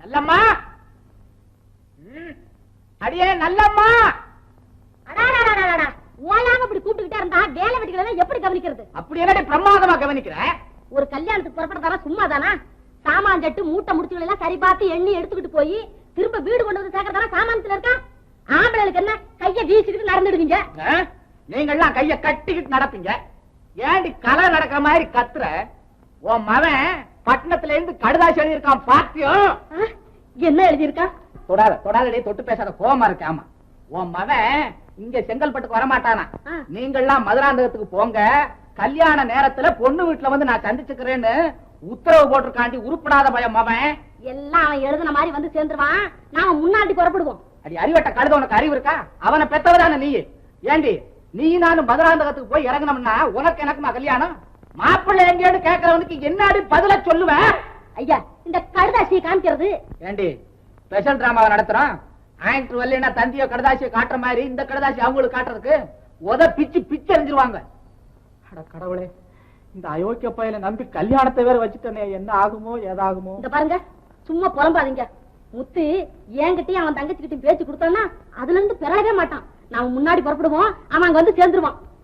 நல்லம்மா. அடியே நல்லம்மா! அடாடாடாடாடா. ஓயாம இப்படி கூப்பிட்டுக்கிட்டே இருந்தா வேலை வெட்டிகளை எப்படி கவனிக்கிறது? அப்படி பிரமாதமா கவனிக்கிற? ஒரு கல்யாணத்துக்கு புறப்படுறதா சும்மா தானா சாமான் ஜட்டு மூட்டை முடிச்சுகள் எல்லாம் சரி பார்த்து எண்ணி எடுத்துக்கிட்டு போய் திரும்ப வீடு கொண்டு வந்து சேர்க்கறதான? சாமானத்துல இருக்கா? ஆம்பளைகளுக்கு என்ன? கைய வீசிக்கிட்டு நடந்துடுவீங்க? ஆ? நீங்கெல்லாம் கைய கட்டிக்கிட்டு நடப்பீங்க. ஏண்டி கலை நடக்கிற மாதிரி கத்துற? உன் மவன் பட்டணத்துல இருந்து கடுதாசி எழுதியிருக்கான் பாத்தியம்? என்ன எழுதியிருக்கா? தொடாத தொடாதடி தொட்டு பேசாத கோவமா இருக்கு ஆமா. உன் மவன் இங்க செங்கல்பட்டுக்கு வரமாட்டானா? ஆ. நீங்கெல்லாம் மதுராந்தகத்துக்கு போங்க கல்யாண நேரத்துல பொண்ணு வீட்டுல வந்து நான் சந்திச்சுக்கிறேன்னு உத்தரவு போட்டிருக்காண்டி உருப்படாத பயம் மவன். எல்லாம் அவன் எழுதுன மாதிரி வந்து சேர்ந்துருவான். நாம முன்னாடி புறப்படுவோம். அடி அறிவட்ட கழுத உனக்கு அறிவு இருக்கா? அவனை பெத்தவதான நீ? ஏண்டி நீ நானும் மதுராந்தகத்துக்கு போய் இறங்கணும்னா உனக்கு எனக்குமா கல்யாணம்? மாப்பிள்ளை எங்கேன்னு கேட்கறவனுக்கு என்னாடி பதில சொல்லுவேன் ஐயா இந்த கடுதாசியை காமிக்கிறது. ஏண்டி ஸ்பெஷல் டிராமாவை நடத்துறோம் ஆக்டர் வரலன்னா தந்தியோ கடதாசியோ காட்டுற மாதிரி இந்த கடதாசி அவங்களுக்கு காட்டுறதுக்கு உத பிச்சு பிச்சு எறிஞ்சிருவாங்க. அட கடவுளே இந்த அயோக்கிய பையல நம்பி கல்யாணத்தை வேற வச்சுட்டனே என்ன ஆகுமோ ஏதாகுமோ? இந்த பாருங்க சும்மா புலம்பாதீங்க. முத்து என்கிட்டயும் அவன் தங்கச்சிக்கிட்டையும் பேச்சு கொடுத்தான்னா அதுல இருந்து பிறகவே மாட்டான். நாம முன்னாடி புறப்படுவோம் அவன் அங்க வந்து சேர்ந்துருவான்.